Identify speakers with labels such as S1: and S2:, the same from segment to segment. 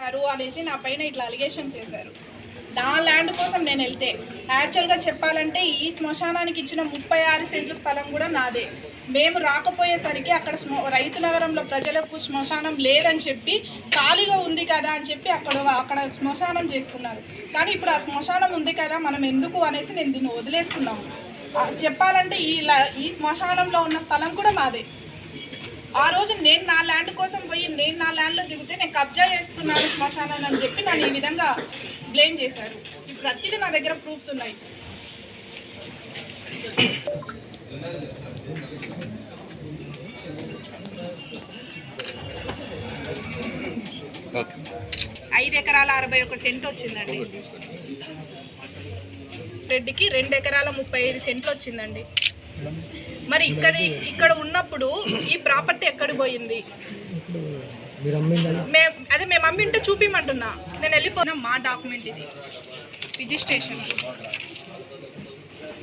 S1: చేశారు అనేసి నా పైన ఇట్లా అలిగేషన్ చేశారు. నా ల్యాండ్ కోసం నేను వెళ్తే యాక్చువల్గా చెప్పాలంటే ఈ శ్మశానానికి ఇచ్చిన ముప్పై ఆరు సెంట్ల స్థలం కూడా నాదే. మేము రాకపోయేసరికి అక్కడ స్మ రైతు నగరంలో ప్రజలకు శ్మశానం లేదని చెప్పి ఖాళీగా ఉంది కదా అని చెప్పి అక్కడ అక్కడ శ్మశానం చేసుకున్నారు. కానీ ఇప్పుడు ఆ శ్మశానం ఉంది కదా మనం ఎందుకు అనేసి నేను దీన్ని వదిలేసుకున్నాము. చెప్పాలంటే ఈ ఈ శ్మశానంలో ఉన్న స్థలం కూడా మాదే ఆ రోజు నేను నా ల్యాండ్ కోసం పోయి నేను నా ల్యాండ్లో దిగితే నేను కబ్జా చేస్తున్నాను శ్మశానాన్ని అని చెప్పి నన్ను ఈ విధంగా బ్లేమ్ చేశారు. ఈ ప్రతిదీ నా దగ్గర ప్రూఫ్స్ ఉన్నాయి. ఐదు ఎకరాల అరవై ఒక సెంట్ వచ్చిందండి. రెడ్డికి రెండు ఎకరాల ముప్పై ఐదు సెంట్లు వచ్చిందండి. మరి ఇక్కడ ఇక్కడ ఉన్నప్పుడు ఈ ప్రాపర్టీ ఎక్కడికి పోయింది? అదే మేము అమ్మింటే చూపిమంటున్నా. నేను వెళ్ళిపోయినా మా డాక్యుమెంట్ ఇది. రిజిస్ట్రేషన్.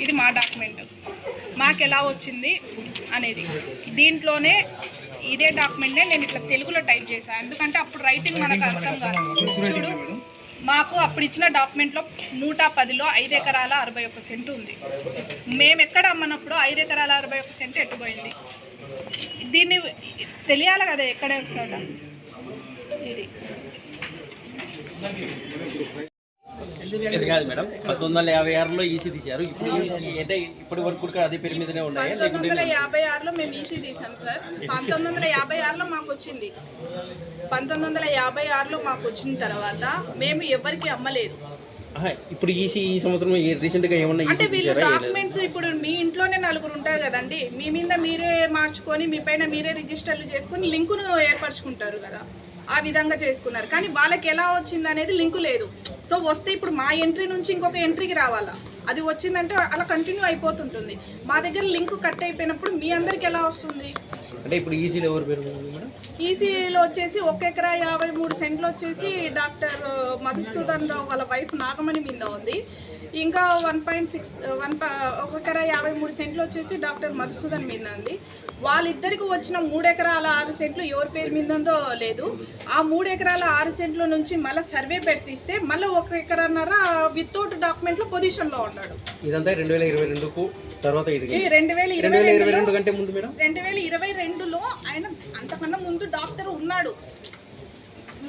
S1: ఇది మా డాక్యుమెంట్. మాకు ఎలా వచ్చింది అనేది. దీంట్లోనే ఇదే డాక్యుమెంట్నే నేను ఇట్లా తెలుగులో టైప్ చేశాను ఎందుకంటే అప్పుడు రైటింగ్ మనకు అర్థం కాదు. చూడు. మాకు అప్పుడు ఇచ్చిన డాక్యుమెంట్లో నూట పదిలో ఐదు ఎకరాల అరవై ఒక సెంటు ఉంది. మేము ఎక్కడ అమ్మనప్పుడు ఐదు ఎకరాల అరవై ఒక సెంటు ఎట్టుపోయింది దీన్ని తెలియాలి కదా ఎక్కడ ఒకసారి. ఇది.
S2: ఇది కాదు మేడం. పంతొమ్మిది వందల యాభై ఆరులో ఈసీ తీశారు. ఇప్పుడు ఈసీ అంటే ఇప్పటి వరకు కూడా అదే పేరు మీదనే ఉన్నాయా?
S1: పంతొమ్మిది వందల యాభై ఆరులో మేము ఈసీ తీసాం సార్. పంతొమ్మిది వందల యాభై ఆరులో మాకు వచ్చింది. పంతొమ్మిది వందల యాభై ఆరులో మాకు వచ్చిన తర్వాత మేము ఎవరికి అమ్మలేదు.
S2: ఇప్పుడు ఈసీ ఈ సంవత్సరం రీసెంట్గా ఏమన్నా
S1: అంటే వీళ్ళు? డాక్యుమెంట్స్ ఇప్పుడు మీ ఇంట్లోనే నలుగురు ఉంటారు కదండి. మీ మీద మీరే మార్చుకొని మీ పైన మీరే రిజిస్టర్లు చేసుకొని లింకును ఏర్పరచుకుంటారు కదా. ఆ విధంగా చేసుకున్నారు. కానీ వాళ్ళకి ఎలా వచ్చింది అనేది లింకు లేదు. సో వస్తే ఇప్పుడు మా ఎంట్రీ నుంచి ఇంకొక ఎంట్రీకి రావాలా? అది వచ్చిందంటే అలా కంటిన్యూ అయిపోతుంటుంది. మా దగ్గర లింక్ కట్ అయిపోయినప్పుడు మీ అందరికి ఎలా వస్తుంది?
S2: అంటే ఇప్పుడు ఈసీలో ఎవరు పేరు మేడం?
S1: ఈసీలో వచ్చేసి ఒక ఎకరా యాభై మూడు సెంట్లు వచ్చేసి డాక్టర్ మధుసూదన్ రావు వాళ్ళ వైఫ్ నాగమణి మీద ఉంది. ఇంకా వన్ పాయింట్ సిక్స్ వన్ ఒక ఎకరా యాభై మూడు సెంట్లు వచ్చేసి డాక్టర్ మధుసూదన్ మీద ఉంది. వాళ్ళిద్దరికి వచ్చిన మూడు ఎకరాల ఆరు సెంట్లు ఎవరి పేరు మీద ఉందో లేదు. ఆ మూడు ఎకరాల ఆరు సెంట్ల నుంచి మళ్ళీ సర్వే పెట్టిస్తే మళ్ళీ ఒక ఎకరన్నర వితౌట్ డాక్యుమెంట్లో పొజిషన్లో ఉన్నాడు.
S2: ఇదంతా రెండు వేల ఇరవై రెండుకు తర్వాత ఇది.
S1: రెండు వేల
S2: రెండు
S1: ఇరవై
S2: వేల ఇరవై
S1: రెండులో
S2: రెండు కంటే ముందు మేడం?
S1: రెండు వేల ఇరవై రెండులో ఆయన అంతకన్నా ముందు డాక్టర్ ఉన్నాడు.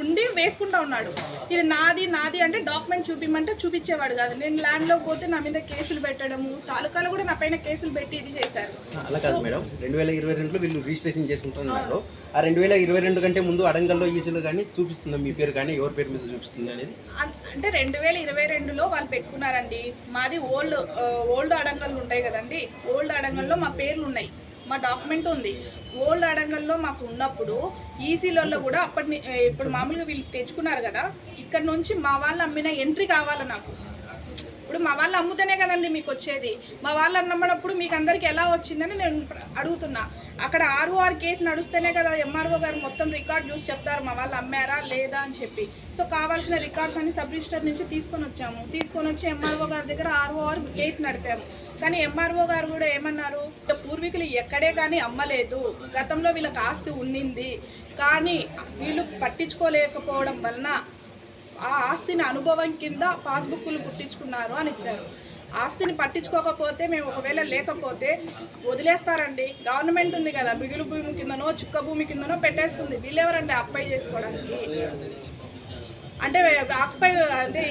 S1: ఉండి వేసుకుంటా ఉన్నాడు. ఇది నాది నాది అంటే డాక్యుమెంట్ చూపిమంటే చూపించేవాడు కాదు. నేను ల్యాండ్లో పోతే నా మీద కేసులు పెట్టడము తాలూకాలు కూడా నా పైన కేసులు పెట్టి ఇది చేశారు.
S2: అలా కాదు మేడం. రెండు వేల ఇరవై రెండులో వీళ్ళు రిజిస్ట్రేషన్ చేసుకుంటున్నారు. ఆ. రెండు వేల ఇరవై రెండు కంటే ముందు అడంగల్లో ఈసీలో కానీ చూపిస్తుందా? మీ పేరు కానీ ఎవరి పేరు మీద చూపిస్తుంది అనేది?
S1: అన్- అంటే రెండు వేల ఇరవై రెండులో వాళ్ళు పెట్టుకున్నారండి. మాది ఓల్డ్ ఓల్డ్ అడంగళ్ళు ఉంటాయి కదండి. ఓల్డ్ అడంగల్లో మా పేర్లు ఉన్నాయి. మా డాక్యుమెంట్ ఉంది. ఓల్డ్ అడంగల్లో మాకు ఉన్నప్పుడు ఈసీలలో కూడా అప్పటి ఇప్పుడు మామూలుగా వీళ్ళు తెచ్చుకున్నారు కదా ఇక్కడ నుంచి మా వాళ్ళు అమ్మిన ఎంట్రీ కావాలి నాకు. ఇప్పుడు మా వాళ్ళు అమ్ముతనే కదండి మీకు వచ్చేది. మా వాళ్ళు నమ్మనప్పుడు మీకు అందరికి ఎలా వచ్చిందని నేను అడుగుతున్నా. అక్కడ ఆర్ఓఆర్ కేసు నడుస్తేనే కదా ఎంఆర్ఓ గారు మొత్తం రికార్డ్ చూసి చెప్తారు మా వాళ్ళు అమ్మారా లేదా అని చెప్పి. సో కావాల్సిన రికార్డ్స్ అన్ని సబ్ రిజిస్టర్ నుంచి తీసుకొని వచ్చాము. తీసుకొని వచ్చి ఎంఆర్ఓ గారి దగ్గర ఆర్ఓఆర్ కేసు నడిపాము. కానీ ఎంఆర్ఓ గారు కూడా ఏమన్నారు? పూర్వీకులు ఎక్కడే కానీ అమ్మలేదు. గతంలో వీళ్ళకి ఆస్తి ఉండింది. కానీ వీళ్ళు పట్టించుకోలేకపోవడం వలన ఆ ఆస్తిని అనుభవం కింద పాస్బుక్లు పుట్టించుకున్నారు అని ఇచ్చారు. ఆస్తిని పట్టించుకోకపోతే మేము ఒకవేళ లేకపోతే వదిలేస్తారండి. గవర్నమెంట్ ఉంది కదా మిగులు భూమి కిందనో చుక్క భూమి కిందనో పెట్టేస్తుంది. వీళ్ళెవరండి అప్పై చేసుకోవడానికి? అంటే అప్పై అంటే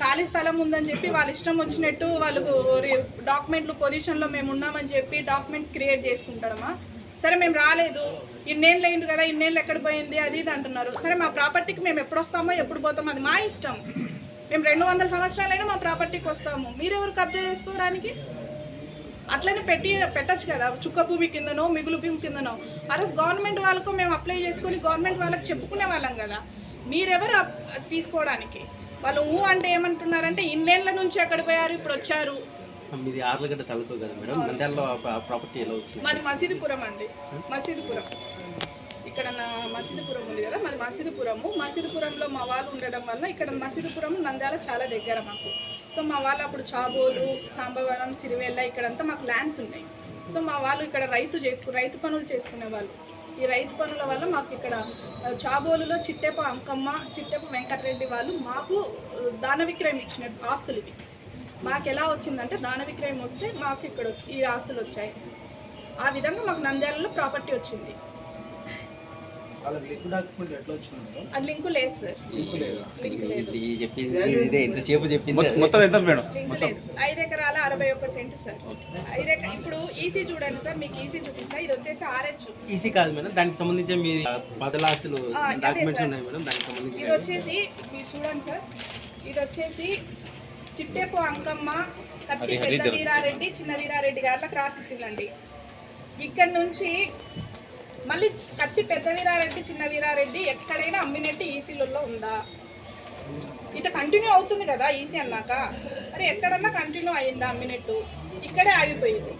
S1: ఖాళీ స్థలం ఉందని చెప్పి వాళ్ళ ఇష్టం వచ్చినట్టు వాళ్ళు డాక్యుమెంట్లు పొజిషన్లో మేము ఉన్నామని చెప్పి డాక్యుమెంట్స్ క్రియేట్ చేసుకుంటాడమా సరే మేము రాలేదు. ఇన్నేళ్ళు అయింది కదా ఇన్నేళ్ళు ఎక్కడ పోయింది అది ఇది అంటున్నారు. సరే మా ప్రాపర్టీకి మేము ఎప్పుడు వస్తామో ఎప్పుడు పోతామో అది మా ఇష్టం. మేము రెండు వందల సంవత్సరాలైనా మా ప్రాపర్టీకి వస్తాము. మీరెవరు కబ్జా చేసుకోవడానికి? అట్లనే పెట్టి పెట్టచ్చు కదా చుక్క భూమి కిందనో మిగులు భూమి కిందనో. ఆ గవర్నమెంట్ వాళ్ళకు మేము అప్లై చేసుకొని గవర్నమెంట్ వాళ్ళకి చెప్పుకునే వాళ్ళం కదా. మీరెవరు తీసుకోవడానికి? వాళ్ళు ఊ అంటే ఏమంటున్నారంటే ఇన్నేళ్ళ నుంచి ఎక్కడ పోయారు ఇప్పుడు వచ్చారు?
S2: మీది ఆర్లగడ్డ తలుపు కదా మేడం. నంద్యాలలో ప్రాపర్టీ ఎలా వచ్చింది?
S1: మాది మసీదుపురం అండి. మసీదుపురం. ఇక్కడ నా మసీదుపురం ఉంది కదా మరి మసీదుపురము. మసీదుపురంలో మా వాళ్ళు ఉండడం వల్ల ఇక్కడ మసీదుపురం నంద్యాల చాలా దగ్గర మాకు. సో మా వాళ్ళు అప్పుడు చాబోలు సాంబవరం సిరివెల్ల ఇక్కడంతా మాకు ల్యాండ్స్ ఉన్నాయి. సో మా వాళ్ళు ఇక్కడ రైతు చేసుకు రైతు పనులు చేసుకునే వాళ్ళు ఈ రైతు పనుల వల్ల మాకు ఇక్కడ చాబోలులో చిట్టెప అంకమ్మ చిట్టెప వెంకటరెడ్డి వాళ్ళు మాకు దాన విక్రయం ఇచ్చిన ఆస్తులు ఇవి మాకు ఎలా వచ్చిందంటే దాన విక్రయం వస్తే మాకు ఇక్కడ వచ్చి- ఈ ఆస్తులు వచ్చాయి. ఆ విధంగా మాకు నంద్యాలలో ప్రాపర్టీ వచ్చింది. అది లింకు లేదు సార్. లింక్ లేదు?
S3: ఇది చెప్పింది ఇదే ఇంతసేపు చెప్పింది
S4: మొత్తం- ఎంత మేడం?
S1: లింక్ లేదు. ఐదు ఎకరాల అరవై ఒక్క సెంటు సార్. ఐదు ఎక ఇప్పుడు ఈసీ చూడండి సార్ మీకు ఈసీ చూపిస్తా. ఇది వచ్చేసి ఆర్హెచ్
S2: ఈసీ కాదు మేడం దానికి సంబంధించి మీ బదలాస్తులు
S1: ఆ, అదే
S2: డాక్యుమెంట్స్
S1: సార్.
S2: ఉన్నాయి మేడం దానికి సంబంధించి
S1: ఇది వచ్చేసి మీరు చూడండి సార్. ఇది వచ్చేసి చిట్టేపు అంకమ్మ కత్తి పెద్ద వీరారెడ్డి చిన్న వీరారెడ్డి గారికి రాసి ఇచ్చిందండి. ఇక్కడ నుంచి మళ్ళీ కత్తి పెద్ద వీరారెడ్డి చిన్న వీరారెడ్డి ఎక్కడైనా అమ్మినట్టు ఈసీలలో ఉందా? ఇట కంటిన్యూ అవుతుంది కదా ఈసీ అన్నాక. మరి ఎక్కడన్నా కంటిన్యూ అయిందా అమ్మినట్టు? ఇక్కడే ఆగిపోయింది.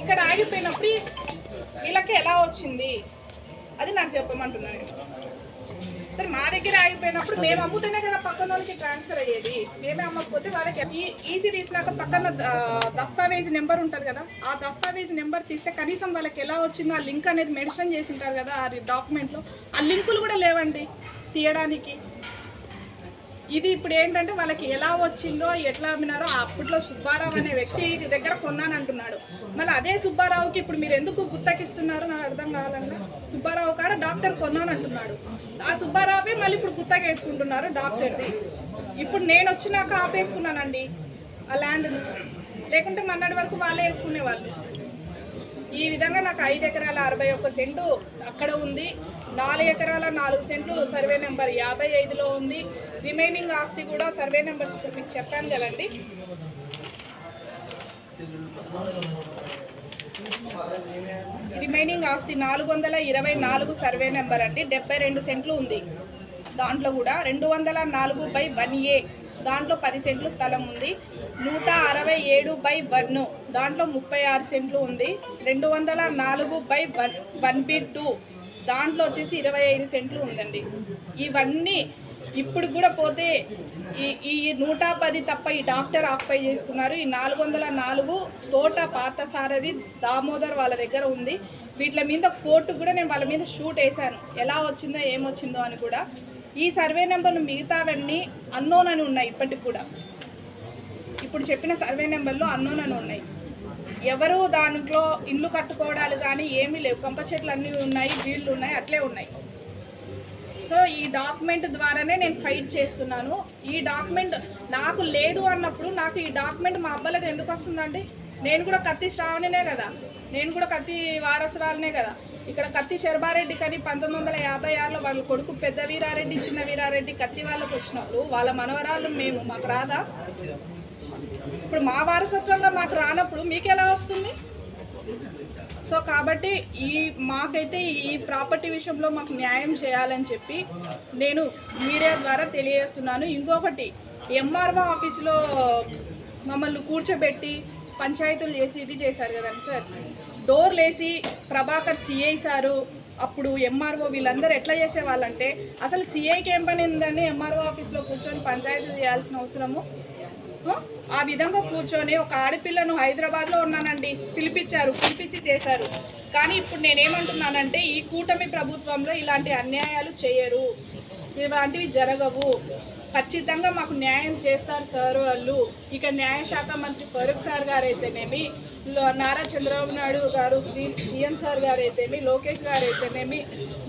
S1: ఇక్కడ ఆగిపోయినప్పుడు వీళ్ళకి ఎలా వచ్చింది? అది నాకు చెప్పమంటున్నాను. సరే మా దగ్గర ఆగిపోయినప్పుడు మేము అమ్ముతేనే కదా పక్కన వాళ్ళకి ట్రాన్స్ఫర్ అయ్యేది. మేమే అమ్మకపోతే వాళ్ళకి ఈసీ తీసినాక పక్కన దస్తావేజ్ నెంబర్ ఉంటుంది కదా ఆ దస్తావేజ్ నెంబర్ తీస్తే కనీసం వాళ్ళకి ఎలా వచ్చిందో ఆ లింక్ అనేది మెన్షన్ చేసి ఉంటారు కదా ఆ డాక్యుమెంట్లో ఆ లింకులు కూడా లేవండి తీయడానికి. ఇది ఇప్పుడు ఏంటంటే వాళ్ళకి ఎలా వచ్చిందో ఎట్లా అమ్మినారో అప్పట్లో సుబ్బారావు అనే వ్యక్తి దగ్గర కొన్నాను అంటున్నాడు మళ్ళీ అదే సుబ్బారావుకి ఇప్పుడు మీరు ఎందుకు గుత్తకిస్తున్నారు? నాకు అర్థం కావాలన్నా. సుబ్బారావు కాడ డాక్టర్ కొన్నాను అంటున్నాడు ఆ సుబ్బారావే మళ్ళీ ఇప్పుడు గుత్తకేసుకుంటున్నారు డాక్టర్ది. ఇప్పుడు నేను వచ్చినాక ఆపేసుకున్నానండి ఆ ల్యాండ్ను. లేకుంటే మొన్నటి వరకు వాళ్ళే వేసుకునేవాళ్ళు. ఈ విధంగా నాకు ఐదు ఎకరాల అరవై ఒక్క సెంటు అక్కడ ఉంది. నాలుగు ఎకరాల నాలుగు సెంట్లు సర్వే నెంబర్ యాభై ఐదులో ఉంది. రిమైనింగ్ ఆస్తి కూడా సర్వే నెంబర్స్ ఇప్పుడు మీకు చెప్పాను కదండి. రిమైనింగ్ ఆస్తి నాలుగు వందల ఇరవై నాలుగు సర్వే నెంబర్ అండి. డెబ్బై రెండు సెంట్లు ఉంది. దాంట్లో కూడా రెండు వందల నాలుగు బై వన్ ఏ. దాంట్లో పది సెంట్లు స్థలం ఉంది. నూట అరవై ఏడు బై వన్. దాంట్లో ముప్పై ఆరు సెంట్లు ఉంది. రెండు వందల నాలుగు by one one B two. దాంట్లో వచ్చేసి ఇరవై ఐదు సెంట్లు ఉందండి. ఇవన్నీ ఇప్పుడు కూడా పోతే ఈ ఈ నూట పది తప్ప ఈ డాక్టర్ ఆక్యుపై చేసుకున్నారు. ఈ నాలుగు వందల నాలుగు తోట పార్థసారథి దామోదర్ వాళ్ళ దగ్గర ఉంది. వీటి మీద కోర్టు కూడా నేను వాళ్ళ మీద షూట్ వేశాను. ఎలా వచ్చిందో ఏమొచ్చిందో అని కూడా. ఈ సర్వే నెంబర్లు మిగతావన్నీ అన్నోన్ అని ఉన్నాయి ఇప్పటికి కూడా. ఇప్పుడు చెప్పిన సర్వే నెంబర్లు అన్నోన్ అని ఉన్నాయి. ఎవరు దాంట్లో ఇల్లు కట్టుకోవడాలు కానీ ఏమీ లేవు. కంప చెట్లు అన్నీ ఉన్నాయి వీళ్ళు ఉన్నాయి అట్లే ఉన్నాయి. సో ఈ డాక్యుమెంట్ ద్వారానే నేను ఫైట్ చేస్తున్నాను. ఈ డాక్యుమెంట్ నాకు లేదు అన్నప్పుడు నాకు ఈ డాక్యుమెంట్ మా అబ్బాయిలకు ఎందుకు వస్తుందండి? నేను కూడా కత్తి శ్రావణినే కదా. నేను కూడా కత్తి వారసురాలనే కదా. ఇక్కడ కత్తి శర్మారెడ్డి కానీ పంతొమ్మిది వందల యాభై ఆరులో వాళ్ళ కొడుకు పెద్ద వీరారెడ్డి చిన్న వీరారెడ్డి కత్తి వాళ్ళకు వచ్చినప్పుడు వాళ్ళ మనవరాలు మేము మాకు రాదా? ఇప్పుడు మా వారసత్వంగా మాకు రానప్పుడు మీకు ఎలా వస్తుంది? సో కాబట్టి ఈ మాకైతే ఈ ప్రాపర్టీ విషయంలో మాకు న్యాయం చేయాలని చెప్పి నేను మీడియా ద్వారా తెలియజేస్తున్నాను. ఇంకొకటి ఎంఆర్ఓ ఆఫీస్లో మమ్మల్ని కూర్చోబెట్టి పంచాయతీలు చేసి ఇది చేశారు కదండి సార్. డోర్లు వేసి ప్రభాకర్ సిఐ సారు అప్పుడు ఎంఆర్ఓ వీళ్ళందరూ ఎట్లా చేసేవాళ్ళంటే అసలు సీఐ ఏం పని ఉందని ఎంఆర్ఓ ఆఫీస్లో కూర్చొని పంచాయతీ చేయాల్సిన అవసరము? ఆ? ఆ విధంగా కూర్చొని ఒక ఆడపిల్లను హైదరాబాద్లో ఉన్నానండి. పిలిపించారు పిలిపించి చేశారు. కానీ ఇప్పుడు నేనేమంటున్నానంటే ఈ కూటమి ప్రభుత్వంలో ఇలాంటి అన్యాయాలు చేయరు. ఇలాంటివి జరగవు. ఖచ్చితంగా మాకు న్యాయం చేస్తారు సార్ వాళ్ళు. ఇక న్యాయశాఖ మంత్రి ఫరూక్ సార్ గారు అయితేనేమి లో- నారా చంద్రబాబు నాయుడు గారు శ్రీ సీఎం సార్ గారు అయితేనేమి లోకేష్ గారు అయితేనేమి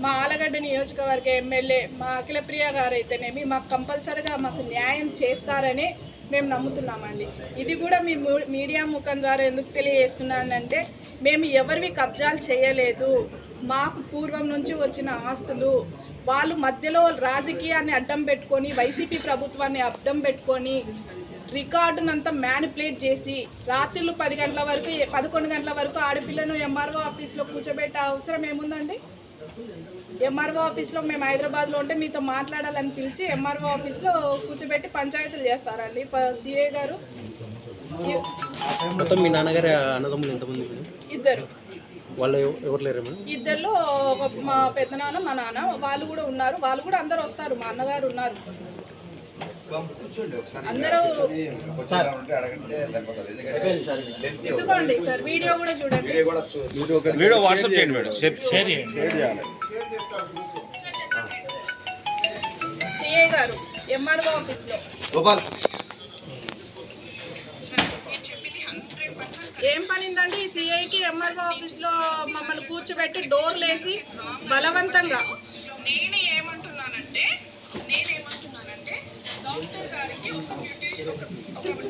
S1: మా ఆలగడ్డ నియోజకవర్గ ఎమ్మెల్యే మా అఖిలప్రియ గారు అయితేనేమి మాకు కంపల్సరిగా మాకు న్యాయం చేస్తారని మేము నమ్ముతున్నామండి. ఇది కూడా మీ మీడియా ముఖం ద్వారా ఎందుకు తెలియజేస్తున్నానంటే మేము ఎవరివి కబ్జాలు చేయలేదు. మాకు పూర్వం నుంచి వచ్చిన ఆస్తులు వాళ్ళు మధ్యలో రాజకీయాన్ని అడ్డం పెట్టుకొని వైసీపీ ప్రభుత్వాన్ని అడ్డం పెట్టుకొని రికార్డునంతా మ్యానిపులేట్ చేసి రాత్రులు పది గంటల వరకు పదకొండు గంటల వరకు ఆడపిల్లను ఎంఆర్ఓ ఆఫీస్లో కూర్చోబెట్టే అవసరం ఏముందండి? ఎంఆర్ఓ ఆఫీస్లో మేము హైదరాబాద్లో ఉంటే మీతో మాట్లాడాలని పిలిచి ఎంఆర్ఓ ఆఫీస్లో కూర్చోబెట్టి పంచాయతీలు చేస్తారండి. సిఏ గారు? ఇద్దరు.
S2: వాళ్ళు ఎవ- ఎవరు లేరు
S1: ఇద్దరిలో మా పెద్దనాన్న మా నాన్న వాళ్ళు కూడా ఉన్నారు. వాళ్ళు కూడా అందరు వస్తారు. మా అన్నగారు ఉన్నారు. అందరూ. ఇదిగోండి సార్. వీడియో కూడా చూడండి.
S4: వీడియో కూడా చూ- చూపిస్తాను.
S5: వీడియో వాట్సాప్ చేయండి మేడం.
S1: సిఏ గారు ఎంఆర్ఓ ఆఫీస్లో.
S2: గోపాల్
S1: ఏం పనిందండి ఈ సిఐకి ఎంఆర్ఓ ఆఫీస్లో మమ్మల్ని కూర్చోబెట్టి డోర్లు వేసి బలవంతంగా. నేను ఏమంటున్నానంటే నేనేమంటున్నానంటే డాక్టర్ గారికి ఒక మ్యూటేషన్ ఒక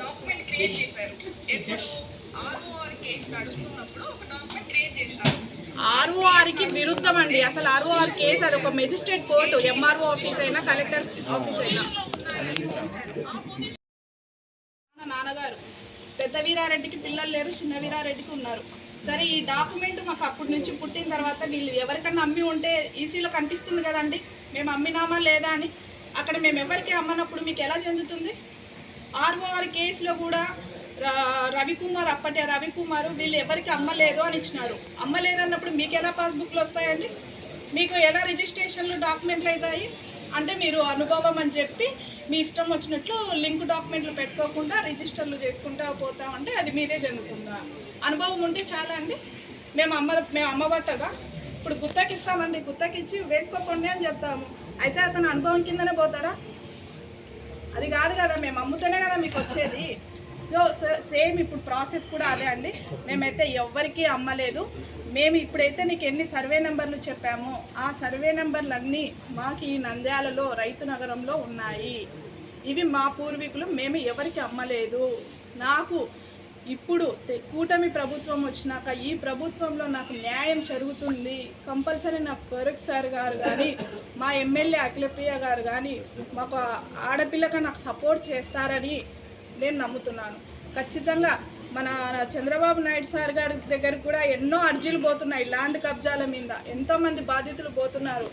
S1: డాక్యుమెంట్ క్రియేట్ చేశారు. ఎప్పుడు ఆర్ఓఆర్ కేసు నడుస్తున్నప్పుడు ఒక డాక్యుమెంట్ క్రియేట్ చేసినారు. ఆర్ఓఆర్కి విరుద్ధం అండి అసలు ఆర్ఓఆర్ కేసు అది ఒక మెజిస్ట్రేట్ కోర్టు ఎంఆర్ఓ ఆఫీస్ అయినా కలెక్టర్ ఆఫీస్ అయినా. మా నాన్నగారు పెద్ద వీరారెడ్డికి పిల్లలు లేరు చిన్న వీరారెడ్డికి ఉన్నారు. సరే ఈ డాక్యుమెంట్ మాకు అప్పటి నుంచి పుట్టిన తర్వాత వీళ్ళు ఎవరికన్నా అమ్మి ఉంటే ఈసీలో కనిపిస్తుంది కదండి. మేము అమ్మినామా లేదా అని. అక్కడ మేము ఎవరికి అమ్మనప్పుడు మీకు ఎలా చెందుతుంది? ఆర్ఓఆర్ కేసులో కూడా ర- రవికుమార్ అప్పటి రవికుమార్ వీళ్ళు ఎవరికి అమ్మలేదు అని ఇచ్చినారు. అమ్మలేదు అన్నప్పుడు మీకు ఎలా పాస్బుక్లు వస్తాయండి? మీకు ఎలా రిజిస్ట్రేషన్లు డాక్యుమెంట్లు అవుతాయి? అంటే మీరు అనుభవం అని చెప్పి మీ ఇష్టం వచ్చినట్లు లింక్ డాక్యుమెంట్లు పెట్టుకోకుండా రిజిస్టర్లు చేసుకుంటా పోతామంటే అది మీదే జరుగుతుందా? అనుభవం ఉంటే చాలా అండి. మేము అమ్మ మేము అమ్మబట్టదా ఇప్పుడు గుత్తకి ఇస్తామండి గుత్తకి ఇచ్చి వేసుకోకండి అని చెప్తాము. అయితే అతను అనుభవం కిందనే పోతారా? అది కాదు కదా మేము అమ్ముతూనే కదా మీకు వచ్చేది. సో సేమ్ ఇప్పుడు ప్రాసెస్ కూడా అదే అండి. మేమైతే ఎవ్వరికీ అమ్మలేదు. మేము ఇప్పుడైతే నీకు ఎన్ని సర్వే నెంబర్లు చెప్పామో ఆ సర్వే నెంబర్లు అన్నీ మాకు ఈ నంద్యాలలో రైతు నగరంలో ఉన్నాయి. ఇవి మా పూర్వీకులు మేము ఎవరికి అమ్మలేదు. నాకు ఇప్పుడు తె- కూటమి ప్రభుత్వం వచ్చినాక ఈ ప్రభుత్వంలో నాకు న్యాయం జరుగుతుంది. కంపల్సరీ నా ఫరూక్ సార్ గారు కానీ మా ఎమ్మెల్యే అఖిలప్రియ గారు కానీ మాకు ఆడపిల్లగా నాకు సపోర్ట్ చేస్తారని నేను నమ్ముతున్నాను. ఖచ్చితంగా మన చంద్రబాబు నాయుడు సార్ గారి దగ్గర కూడా ఎన్నో అర్జీలు పోతున్నాయి ల్యాండ్ కబ్జాల మీద. ఎంతోమంది బాధితులు పోతున్నారు.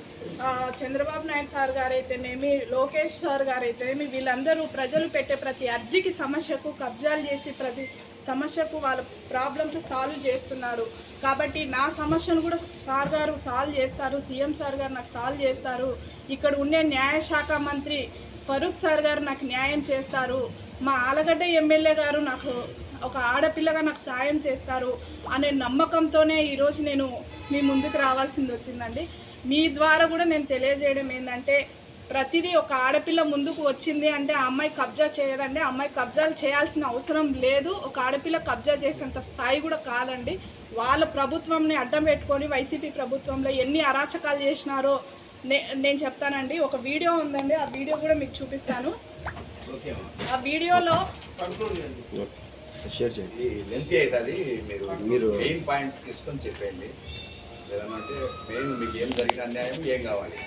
S1: చంద్రబాబు నాయుడు సార్ గారైతేనేమి లోకేష్ సార్ గారు వీళ్ళందరూ ప్రజలు పెట్టే ప్రతి అర్జీకి సమస్యకు కబ్జాలు చేసి ప్రతి సమస్యకు వాళ్ళ ప్రాబ్లమ్స్ సాల్వ్ చేస్తున్నారు. కాబట్టి నా సమస్యను కూడా సార్ గారు సాల్వ్ చేస్తారు. సీఎం సార్ గారు నాకు సాల్వ్ చేస్తారు. ఇక్కడ ఉండే న్యాయశాఖ మంత్రి ఫరూక్ సార్ గారు నాకు న్యాయం చేస్తారు. మా ఆలగడ్డ ఎమ్మెల్యే గారు నాకు ఒక ఆడపిల్లగా నాకు సాయం చేస్తారు అనే నమ్మకంతోనే ఈరోజు నేను మీ ముందుకు రావాల్సింది వచ్చిందండి. మీ ద్వారా కూడా నేను తెలియజేయడం ఏంటంటే ప్రతిదీ ఒక ఆడపిల్ల ముందుకు వచ్చింది అంటే ఆ అమ్మాయి కబ్జా చేయదండి. ఆ అమ్మాయి కబ్జాలు చేయాల్సిన అవసరం లేదు. ఒక ఆడపిల్ల కబ్జా చేసేంత స్థాయి కూడా కాదండి. వాళ్ళ ప్రభుత్వంని అడ్డం పెట్టుకొని వైసీపీ ప్రభుత్వంలో ఎన్ని అరాచకాలు చేసినారో నే నేను చెప్తానండి. ఒక వీడియో ఉందండి. ఆ వీడియో కూడా మీకు చూపిస్తాను. ఆ వీడియోలో
S5: షేర్ చేయండి.
S4: ఇది లెంతీ అవుతుంది. మీరు మీరు మెయిన్ పాయింట్స్ తీసుకొని చెప్పేయండి. లేదన్నా అంటే మెయిన్ మీకు ఏం జరిగిన అన్యాయం ఏం కావాలి?